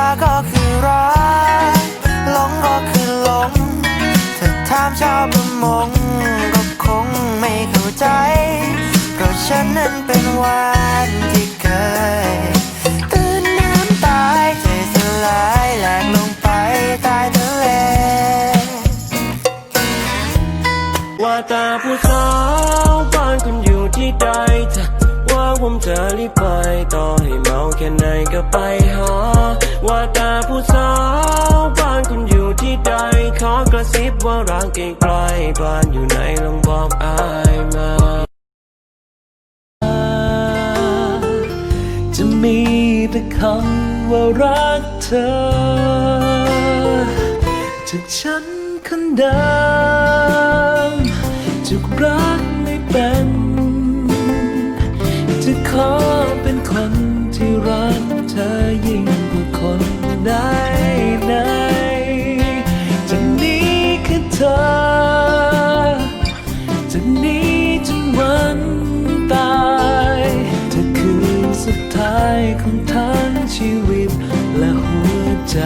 รักก็คือรักหลงก็คือหลงถ้าถามชาวประมงก็คงไม่เข้าใจ เพราะฉันนั้นเป็นวานที่เคย ตื่นน้ำตายใจสลายแหลกลงไปใต้ทะเล ว่าตาผู้สาวบ้านคุณอยู่ที่ใดจะว่าผมจะรีบไปต่อให้เมาแค่ไหนก็ไปหา ว่าตาผู้สาวบ้านคุณอยู่ที่ใด ขอกระซิบว่ารักไกลบ้านอยู่ไหนลองบอกอายมา จะมีแต่คำว่ารักเธอ จากฉันคนเดิมจะรัก ธอ จะนี้จนวันตายเธอคือสุดท้ายของทั้งชีวิตและหัวใจ